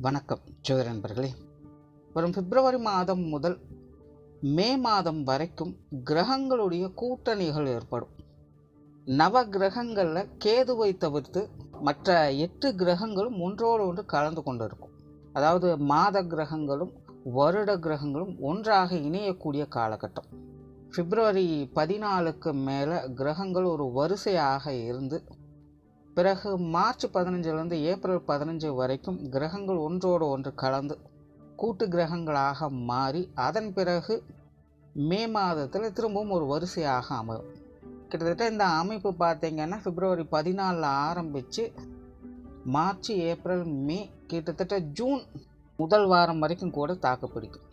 வணக்கம் ஜோதிட நண்பர்களே. வரும் பிப்ரவரி மாதம் முதல் மே மாதம் வரைக்கும் கிரகங்களுடைய கூட்டணிகள் ஏற்படும். நவ கிரகங்களில் கேதுவை தவிர்த்து மற்ற எட்டு கிரகங்களும் ஒன்றோடு ஒன்று கலந்து கொண்டு இருக்கும் அதாவது மாத கிரகங்களும் வருட கிரகங்களும் ஒன்றாக இணையக்கூடிய காலகட்டம். பிப்ரவரி பதினாலுக்கு மேலே கிரகங்கள் ஒரு வரிசையாக இருந்து பிறகு மார்ச் பதினஞ்சிலிருந்து ஏப்ரல் பதினஞ்சு வரைக்கும் கிரகங்கள் ஒன்றோடு ஒன்று கலந்து கூட்டு கிரகங்களாக மாறி அதன் பிறகு மே மாதத்தில் திரும்பவும் ஒரு வரிசையாக அமையும். கிட்டத்தட்ட இந்த அமைப்பு பார்த்திங்கன்னா பிப்ரவரி பதினாலில் ஆரம்பித்து மார்ச் ஏப்ரல் மே கிட்டத்தட்ட ஜூன் முதல் வாரம் வரைக்கும் கூட தாக்குப்பிடிக்கும்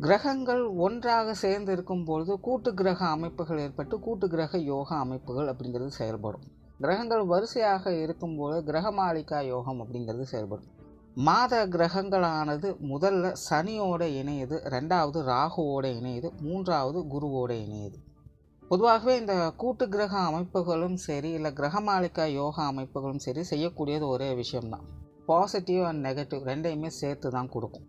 கிரகங்கள் ஒன்றாக சேர்ந்து இருக்கும் பொழுது கூட்டு கிரக அமைப்புகள் ஏற்பட்டு கூட்டு கிரக யோகா அமைப்புகள் அப்படிங்கிறது செயல்படும். கிரகங்கள் வரிசையாக இருக்கும்போது கிரகமாளிகா யோகம் அப்படிங்கிறது செயல்படும். மாத கிரகங்களானது முதல்ல சனியோட இணையுது ரெண்டாவது ராகுவோட இணையுது மூன்றாவது குருவோட இணையுது. பொதுவாகவே இந்த கூட்டு கிரக அமைப்புகளும் சரி இல்லை கிரகமாளிகா யோகா அமைப்புகளும் சரி செய்யக்கூடியது ஒரே விஷயம்தான். பாசிட்டிவ் அண்ட் நெகட்டிவ் ரெண்டையுமே சேர்த்து தான் கொடுக்கும்.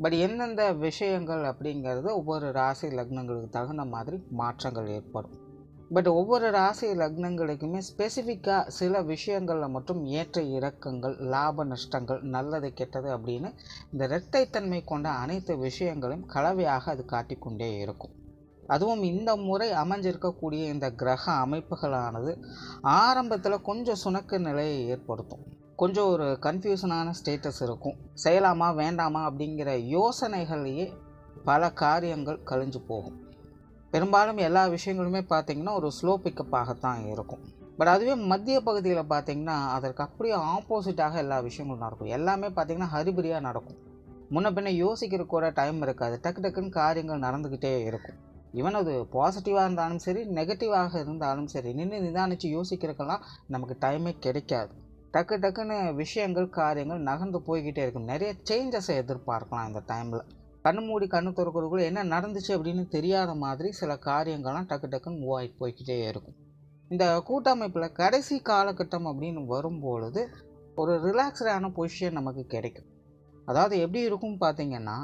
பட் எந்தெந்த விஷயங்கள் அப்படிங்கிறது ஒவ்வொரு ராசி லக்னங்களுக்கு தகுந்த மாதிரி மாற்றங்கள் ஏற்படும். பட் ஒவ்வொரு ராசி லக்னங்களுக்குமே ஸ்பெசிஃபிக்காக சில விஷயங்களில் மட்டும் ஏற்ற இறக்கங்கள் லாப நஷ்டங்கள் நல்லது கெட்டது அப்படின்னு இந்த இரட்டைத்தன்மை கொண்ட அனைத்து விஷயங்களையும் கலவையாக அது காட்டிக்கொண்டே இருக்கும். அதுவும் இந்த முறை அமைஞ்சிருக்கக்கூடிய இந்த கிரக அமைப்புகளானது ஆரம்பத்தில் கொஞ்சம் சுணக்க நிலையை ஏற்படுத்தும். கொஞ்சம் ஒரு கன்ஃபியூஷனான ஸ்டேட்டஸ் இருக்கும். செய்யலாமா வேண்டாமா அப்படிங்கிற யோசனைகள்லேயே பல காரியங்கள் கழிஞ்சு போகும். பெரும்பாலும் எல்லா விஷயங்களுமே பார்த்திங்கன்னா ஒரு ஸ்லோ பிக்கப்பாகத்தான் இருக்கும். பட் அதுவே மத்திய பகுதியில் பார்த்திங்கன்னா அதற்கு அப்படியே ஆப்போசிட்டாக எல்லா விஷயங்களும் நடக்கும். எல்லாமே பார்த்திங்கன்னா ஹரிபரியாக நடக்கும். முன்ன பின்ன யோசிக்கிற கூட டைம் இருக்காது. டக்கு டக்குன்னு காரியங்கள் நடந்துக்கிட்டே இருக்கும். ஈவன் அது பாசிட்டிவாக இருந்தாலும் சரி நெகட்டிவாக இருந்தாலும் சரி நின்று நிதானித்து யோசிக்கிறதுக்கெல்லாம் நமக்கு டைமே கிடைக்காது. டக்கு டக்குன்னு விஷயங்கள் காரியங்கள் நகர்ந்து போய்கிட்டே இருக்கும். நிறைய சேஞ்சஸை எதிர்பார்க்கலாம் இந்த டைமில் கண்ணு மூடி கண்ணு திறக்கிறதுக்குள்ளே என்ன நடந்துச்சு அப்படின்னு தெரியாத மாதிரி சில காரியங்கள்லாம் டக்கு டக்குன்னு மூவ் ஆகிட்டு போய்கிட்டே இருக்கும். இந்த கூட்டமைப்பில் கடைசி காலகட்டம் அப்படின்னு வரும்பொழுது ஒரு ரிலாக்ஸ்டான பொசிஷன் நமக்கு கிடைக்கும். அதாவது எப்படி இருக்கும் பார்த்தீங்கன்னா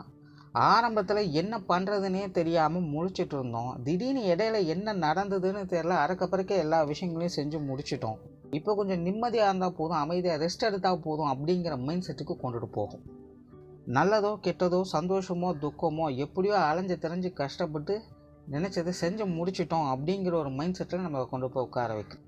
ஆரம்பத்தில் என்ன பண்ணுறதுனே தெரியாமல் முழிச்சிட்டு இருந்தோம். திடீர்னு இடையில என்ன நடந்ததுன்னு தெரில அறக்கப்பறக்க எல்லா விஷயங்களையும் செஞ்சு முடிச்சிட்டோம். இப்போ கொஞ்சம் நிம்மதியாக இருந்தால் போதும் அமைதியாக ரெஸ்ட் எடுத்தால் போதும் அப்படிங்கிற மைண்ட் செட்டுக்கு கொண்டுட்டு போகும். நல்லதோ கெட்டதோ சந்தோஷமோ துக்கமோ எப்படியோ அலைஞ்சு தெரிஞ்சு கஷ்டப்பட்டு நினச்சதை செஞ்சு முடிச்சிட்டோம் அப்படிங்கிற ஒரு மைண்ட் செட்டில் நம்ம கொண்டு போய் உட்கார வைக்கும்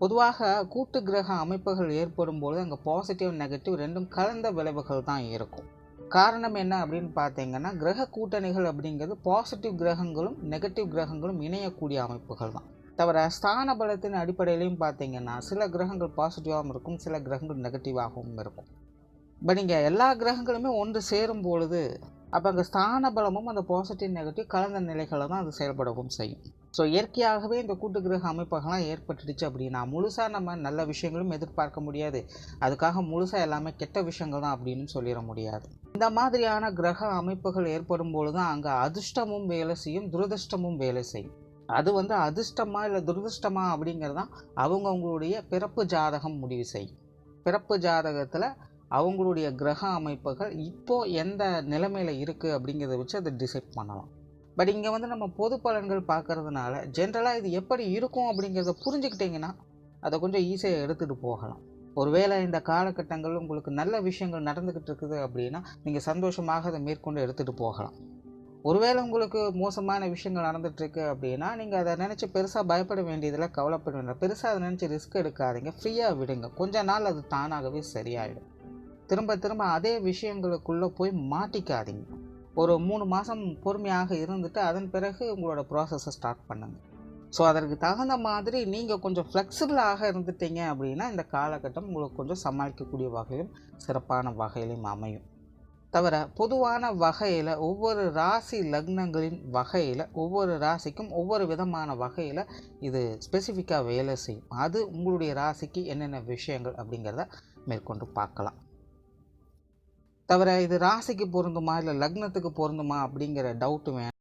பொதுவாக கூட்டு கிரக அமைப்புகள் ஏற்படும் பொழுது அங்கே பாசிட்டிவ் நெகட்டிவ் ரெண்டும் கலந்த விளைவுகள் தான் இருக்கும். காரணம் என்ன அப்படின்னு பார்த்தீங்கன்னா கிரக கூட்டணிகள் அப்படிங்கிறது பாசிட்டிவ் கிரகங்களும் நெகட்டிவ் கிரகங்களும் இணையக்கூடிய அமைப்புகள் தான். தவிர ஸ்தான பலத்தின் அடிப்படையிலையும் பார்த்தீங்கன்னா சில கிரகங்கள் பாசிட்டிவாகவும் இருக்கும் சில கிரகங்கள் நெகட்டிவாகவும் இருக்கும். இப்போ நீங்கள் எல்லா கிரகங்களுமே ஒன்று சேரும் பொழுது அப்போ அங்கே ஸ்தான பலமும் அந்த பாசிட்டிவ் நெகட்டிவ் கலந்த நிலைகளை தான் அது செயல்படவும் செய்யும். ஸோ இயற்கையாகவே இந்த கூட்டு கிரக அமைப்புகள்லாம் ஏற்பட்டுடுச்சு அப்படின்னா முழுசாக நம்ம நல்ல விஷயங்களும் எதிர்பார்க்க முடியாது. அதுக்காக முழுசாக எல்லாமே கெட்ட விஷயங்கள் தான் அப்படின்னு சொல்லிட முடியாது. இந்த மாதிரியான கிரக அமைப்புகள் ஏற்படும் பொழுது தான் அங்கே அதிர்ஷ்டமும் வேலை செய்யும் துரதிர்ஷ்டமும் வேலை செய்யும். அது வந்து அதிர்ஷ்டமா இல்லை துரதிர்ஷ்டமா அப்படிங்கிறது தான் அவங்கவுங்களுடைய பிறப்பு ஜாதகம் முடிவு செய்யும். பிறப்பு ஜாதகத்தில் அவங்களுடைய கிரக அமைப்புகள் இப்போது எந்த நிலைமையில் இருக்குது அப்படிங்கிறத வச்சு அதை டிசைட் பண்ணலாம். பட் இங்கே வந்து நம்ம பொது பலன்கள் பார்க்கறதுனால ஜென்ரலாக இது எப்படி இருக்கும் அப்படிங்கிறத புரிஞ்சுக்கிட்டிங்கன்னா அதை கொஞ்சம் ஈஸியாக எடுத்துகிட்டு போகலாம். ஒருவேளை இந்த காலகட்டங்கள் உங்களுக்கு நல்ல விஷயங்கள் நடந்துக்கிட்டு இருக்குது அப்படின்னா நீங்கள் சந்தோஷமாக அதை மேற்கொண்டு எடுத்துகிட்டு போகலாம். ஒருவேளை உங்களுக்கு மோசமான விஷயங்கள் நடந்துகிட்ருக்கு அப்படின்னா நீங்கள் அதை நினச்சி பெருசாக பயப்பட வேண்டியதில் கவலைப்பட வேண்டாம். பெருசாக அதை நினச்சி ரிஸ்க் எடுக்காதீங்க. ஃப்ரீயாக விடுங்க. கொஞ்ச நாள் அது தானாகவே சரியாயிடும். திரும்ப திரும்ப அதே விஷயங்களுக்குள்ளே போய் மாட்டிக்காதீங்க. ஒரு மூணு மாதம் பொறுமையாக இருந்துட்டு அதன் பிறகு உங்களோட ப்ராசஸை ஸ்டார்ட் பண்ணுங்கள் ஸோ அதற்கு தகுந்த மாதிரி நீங்கள் கொஞ்சம் ஃப்ளெக்சிபிளாக இருந்துட்டீங்க அப்படின்னா இந்த காலகட்டம் உங்களுக்கு கொஞ்சம் சமாளிக்கக்கூடிய வகையிலும் சிறப்பான வகையிலும் அமையும். தவிர பொதுவான வகையில் ஒவ்வொரு ராசி லக்னங்களின் வகையில் ஒவ்வொரு ராசிக்கும் ஒவ்வொரு விதமான வகையில் இது ஸ்பெசிஃபிக்காக வேலை செய்யும். அது உங்களுடைய ராசிக்கு என்னென்ன விஷயங்கள் அப்படிங்கிறத மேற்கொண்டு பார்க்கலாம். தவிர இது ராசிக்கு பொருந்துமா இல்லை லக்னத்துக்கு பொருந்துமா அப்படிங்கிற டவுட்டு வேணும்